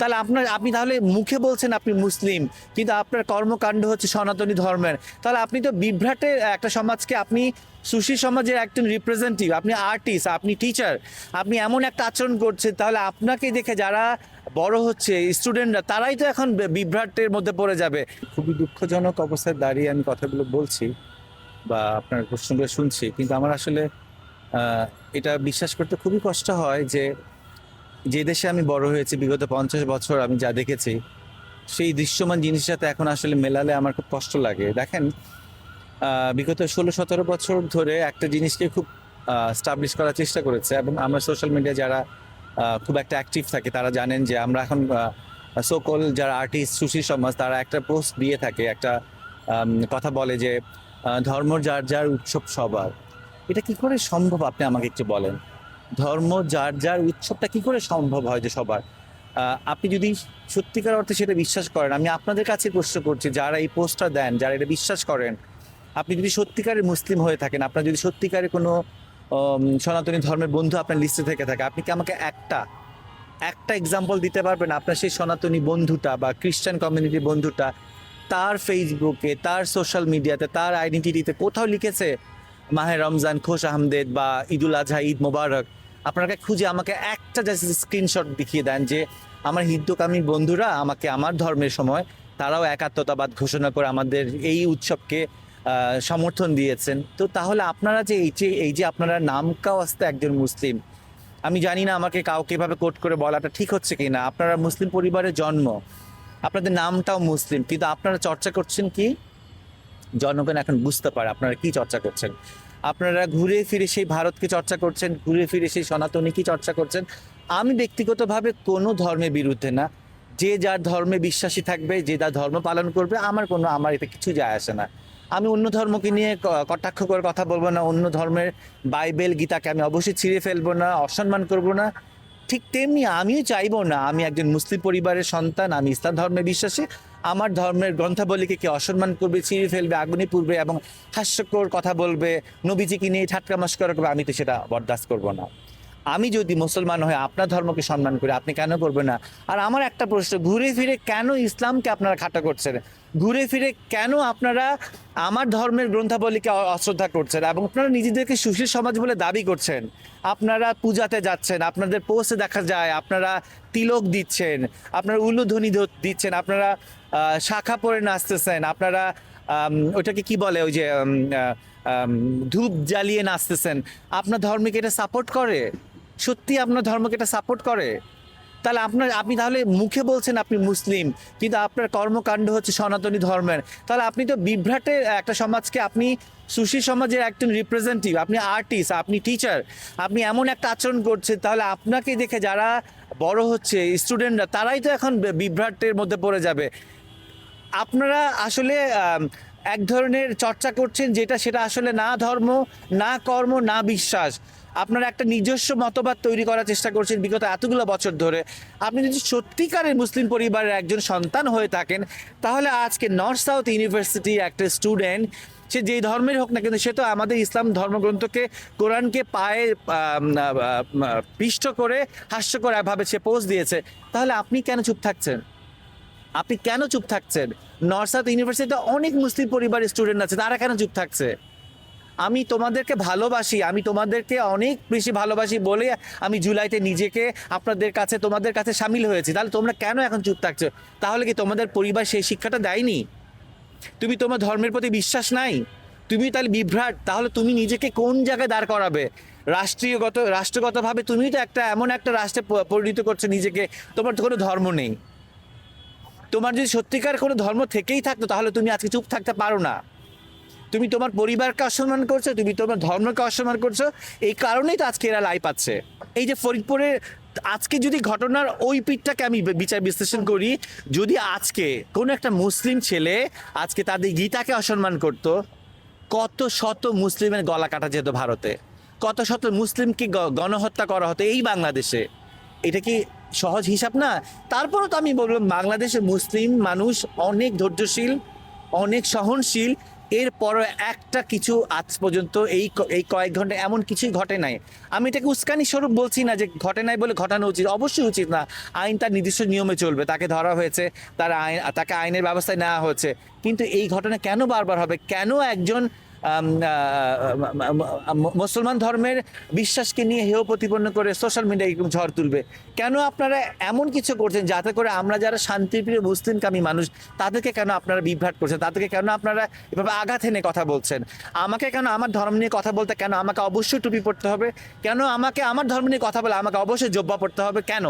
তাহলে আপনার, আপনি তাহলে মুখে বলছেন আপনি মুসলিম, কিন্তু আপনার কর্মকাণ্ড হচ্ছে সনাতনী ধর্মের। তাহলে আপনি তো বিভ্রাটের একটা সমাজকে, আপনি সুশী সমাজের একজন রিপ্রেজেন্টেটিভ আপনি আর্টিস্ট আপনি টিচার আপনি এমন একটা আচরণ করছেন, তাহলে আপনাকে দেখে যারা বড় হচ্ছে স্টুডেন্টরা তারাই তো এখন বিভ্রাটের মধ্যে পড়ে যাবে। খুবই দুঃখজনক অবস্থায় দাঁড়িয়ে আমি কথাগুলো বলছি বা আপনার প্রশ্নগুলো শুনছি, কিন্তু আমার আসলে এটা বিশ্বাস করতে খুবই কষ্ট হয় যে যে দেশে আমি বড় হয়েছি, বিগত পঞ্চাশ বছর আমি যা দেখেছি, সেই দৃশ্যমান জিনিসের সাথে এখন আসলে মেলালে আমার খুব কষ্ট লাগে। দেখেন বিগত ষোলো, সতেরো বছর ধরে একটা জিনিসকে খুব স্টাবলিশ করার চেষ্টা করেছে এবং আমরা সোশ্যাল মিডিয়া যারা খুব একটা অ্যাক্টিভ থাকে, তারা জানেন যে আমরা এখন সোকল যারা আর্টিস্ট সুশীল সমাজ, তারা একটা পোস্ট দিয়ে থাকে, একটা কথা বলে যে ধর্ম যার যার উৎসব সবার। এটা কি করে সম্ভব? আপনি আমাকে একটু বলেন। ধর্ম, যার যার উৎসবটা কি করে সম্ভব হয় যে সবার? আপনি যদি সত্যিকার অর্থে সেটা বিশ্বাস করেন, আমি আপনাদের কাছে প্রশ্ন করছি, যারা এই পোস্টটা দেন, যারা এটা বিশ্বাস করেন, আপনি যদি সত্যিকারের মুসলিম হয়ে থাকেন, আপনার যদি সত্যিকারের কোনো সনাতনী ধর্মের বন্ধু আপনার লিস্টে থেকে থাকে, আপনি কি আমাকে একটা একটা এক্সাম্পল দিতে পারবেন? আপনার সেই সনাতনী বন্ধুটা বা খ্রিস্টান কমিউনিটির বন্ধুটা, তার ফেসবুকে তার সোশ্যাল মিডিয়াতে তার আইডেন্টিটিতে কোথাও লিখেছে, মাহে রমজান, খোশ আহমদেদ বা ঈদুল আজহা, ঈদ মোবারক আপনাকে খুঁজে আমাকে একটা জাস্ট স্ক্রিনশট দেখিয়ে দেন যে আমার হিন্দুকামী বন্ধুরা আমাকে আমার ধর্মের সময় তারাও একাত্মতাবাদ ঘোষণা করে আমাদের এই উৎসবকে সমর্থন দিয়েছেন। তো তাহলে আপনারা যে এই যে এই যে আপনারা নামকাও আসতে একজন মুসলিম, আমি জানি না আমাকে কাউকে এভাবে কোট করে বলাটা ঠিক হচ্ছে কি না আপনারা মুসলিম পরিবারে জন্ম, আপনাদের নামটাও মুসলিম, কিন্তু আপনারা চর্চা করছেন কি? জনগণ এখন বুঝতে পারে আপনারা কি চর্চা করছেন। আপনারা ঘুরে ফিরে সেই ভারতকে চর্চা করছেন, ঘুরে ফিরে সেই সনাতনীকে চর্চা করছেন। আমি ব্যক্তিগতভাবে কোনো ধর্মের বিরুদ্ধে না। যে যার ধর্মে বিশ্বাসী থাকবে, যে যার ধর্ম পালন করবে, আমার কোনো, আমার এতে কিছু যায় আসে না। আমি অন্য ধর্মকে নিয়ে কটাক্ষ করে কথা বলব না, অন্য ধর্মের বাইবেল, গীতাকে আমি অবশ্যই ছিঁড়ে ফেলব না, অসম্মান করব না। ঠিক তেমনি আমিও চাইব না। আমি একজন মুসলিম পরিবারের সন্তান, আমি ইসলাম ধর্মে বিশ্বাসী। আমার ধর্মের গ্রন্থাবলীকে কে অসম্মান করবে চিড়ে ফেলবে, আগুনে পুড়বে এবং হাস্যকর কথা বলবে, নবীজিকে নিয়ে ঠাটকা করা করবে, আমি তো সেটা বরদাস্ত করব না। আমি যদি মুসলমান হয়ে আপনার ধর্মকে সম্মান করি, আপনি কেন করবেন না? আর আমার একটা প্রশ্ন, ঘুরে ফিরে কেন ইসলামকে আপনারা খাটা করছেন? ঘুরে ফিরে কেন আপনারা আমার ধর্মের গ্রন্থাবলীকে অশ্রদ্ধা করছেন? এবং আপনারা নিজেদেরকে সুশীল সমাজ বলে দাবি করছেন? আপনারা পূজাতে যাচ্ছেন, আপনাদের পোস্টে দেখা যায়, আপনারা তিলক দিচ্ছেন, আপনারা উলুধ্বনি ধ- দিচ্ছেন, আপনারা শাখা পরে নাচতেছেন, আপনারা ওটাকে কি বলে ওই যে ধূপ জ্বালিয়ে নাচতেছেন? আপনার ধর্মকে এটা সাপোর্ট করে? সত্যি আপনার ধর্মকে এটা সাপোর্ট করে? তাহলে আপনার, আপনি তাহলে মুখে বলছেন আপনি মুসলিম, কিন্তু আপনার কর্মকাণ্ড হচ্ছে সনাতনী ধর্মের। তাহলে আপনি তো বিভ্রাটের একটা সমাজকে, আপনি সুশীল সমাজের একজন রিপ্রেজেন্টেটিভ আপনি আর্টিস্ট আপনি টিচার আপনি এমন একটা আচরণ করছেন, তাহলে আপনাকে দেখে যারা বড় হচ্ছে স্টুডেন্টরা তারাই তো এখন বিভ্রাটের মধ্যে পড়ে যাবে। আপনারা আসলে এক ধরনের চর্চা করছেন যেটা, সেটা আসলে না ধর্ম, না কর্ম, না বিশ্বাস। আপনারা একটা নিজস্ব মতবাদ তৈরি করার চেষ্টা করছেন বিগত এতগুলো বছর ধরে। আপনি যদি সত্যিকারের মুসলিম পরিবারের একজন সন্তান হয়ে থাকেন, তাহলে আজকে নর্থ সাউথ ইউনিভার্সিটির একটা স্টুডেন্ট সে যেই ধর্মের হোক না কিন্তু সে তো আমাদের ইসলাম ধর্মগ্রন্থকে, কোরআনকে পায়ে পিষ্ট করে, হাস্যকর ভাবে সে পোস্ট দিয়েছে। তাহলে আপনি কেন চুপ থাকছেন? আপনি কেন চুপ থাকছেন? নর্থ সাউথ ইউনিভার্সিটিতে অনেক মুসলিম পরিবারের স্টুডেন্ট আছে, তারা কেন চুপ থাকছে? আমি তোমাদেরকে ভালোবাসি, আমি তোমাদেরকে অনেক বেশি ভালোবাসি বলে আমি জুলাইতে নিজেকে আপনাদের কাছে, তোমাদের কাছে সামিল হয়েছি। তাহলে তোমরা কেন এখন চুপ থাকছো? তাহলে কি তোমাদের পরিবার সেই শিক্ষাটা দেয়নি? তুমি তোমার ধর্মের প্রতি বিশ্বাস নাই? তুমি তাহলে বিভ্রাট, তাহলে তুমি নিজেকে কোন জায়গায় দাঁড় করাবে? রাষ্ট্রীয়গত, রাষ্ট্রগতভাবে তুমি তো একটা এমন একটা রাষ্ট্রে পরিণত করছ নিজেকে, তোমার তো কোনো ধর্ম নেই। তোমার যদি সত্যিকার কোনো ধর্ম থেকেই থাকতো, তাহলে তুমি আজকে চুপ থাকতে পারো না। তুমি তোমার পরিবারকে অসম্মান করছ, তুমি তোমার ধর্মকে অসম্মান করছ, এই কারণেই তো আজকে এরা লাই পাচ্ছে। এই যে ফরিদপুরে আজকে যদি ঘটনার ওই পিঠটাকে আমি বিচার বিশ্লেষণ করি, যদি আজকে কোনো একটা মুসলিম ছেলে আজকে তাদের গীতাকে অসম্মান করত, কত শত মুসলিমের গলা কাটা যেত ভারতে। কত শত মুসলিমকে গণহত্যা করা হতো এই বাংলাদেশে। এটা কি সহজ হিসাব না? তারপরও তো আমি বললাম বাংলাদেশে মুসলিম মানুষ অনেক ধৈর্যশীল, অনেক সহনশীল এরপরও একটা কিছু আজ পর্যন্ত এই এই কয়েক ঘণ্টা এমন কিছুই ঘটে নাই। আমি এটাকে উস্কানি স্বরূপ বলছি না যে ঘটে নাই বলে ঘটানো উচিত, অবশ্যই উচিত না। আইন তার নির্দিষ্ট নিয়মে চলবে, তাকে ধরা হয়েছে, তার আইন, তাকে আইনের ব্যবস্থায় নেওয়া হয়েছে। কিন্তু এই ঘটনা কেন বারবার হবে? কেন একজন মুসলমান ধর্মের বিশ্বাসকে নিয়ে হেয় প্রতিপন্ন করে সোশ্যাল মিডিয়ায় ঝড় তুলবে। কেন আপনারা এমন কিছু করছেন যাতে করে আমরা যারা শান্তিপ্রিয় মুসলিমকামী মানুষ, তাদেরকে কেন আপনারা বিভ্রাট করছেন? তাদেরকে কেন আপনারা এভাবে আঘাত এনে কথা বলছেন? আমাকে কেন আমার ধর্ম নিয়ে কথা বলতে, কেন আমাকে অবশ্যই টুপি পড়তে হবে? কেন আমাকে আমার ধর্ম নিয়ে কথা বলে আমাকে অবশ্যই জব্বা পড়তে হবে? কেন?